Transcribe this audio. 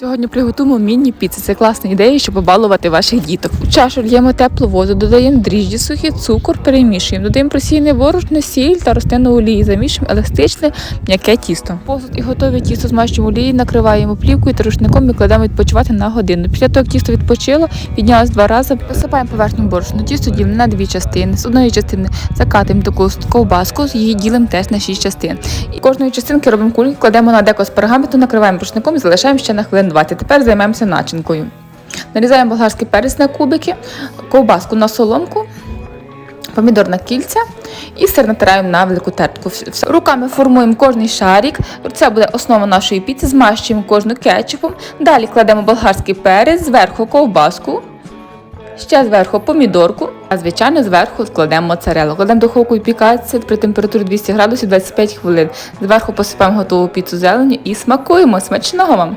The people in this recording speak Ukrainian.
Сьогодні приготуємо міні-піци. Це класна ідея, щоб побалувати ваших діток. В чашу л'ємо теплу воду, додаємо дріжджі, сухий цукор, перемішуємо. Додаємо просійне борошно, сіль та рослинну олії. Замішуємо еластичне м'яке тісто. Посуд і готове тісто змащуємо олією, накриваємо плівкою та рушником і кладемо відпочивати на годину. Після того, як тісто відпочило, піднялось два рази. Посипаємо поверхню борошно. Тісто ділимо на дві частини. З одної частини закатуємо таку ковбаску, її ділимо теж на шість частин. І кожної частинки робимо кульки, кладемо на деко з пергаменту, накриваємо рушником і залишаємо ще на хвилин 20. Тепер займаємося начинкою. Нарізаємо болгарський перець на кубики, ковбаску на соломку, помідор на кільця і сир натираємо на велику тертку. Руками формуємо кожний шарик. Це буде основа нашої піци. Змащуємо кожну кетчупом. Далі кладемо болгарський перець, зверху ковбаску. Ще зверху помідорку, а звичайно зверху складемо моцарелу. Кладемо духовку і пікається при температурі 200 градусів 25 хвилин. Зверху посипаємо готову піцу зеленю і смакуємо. Смачного вам!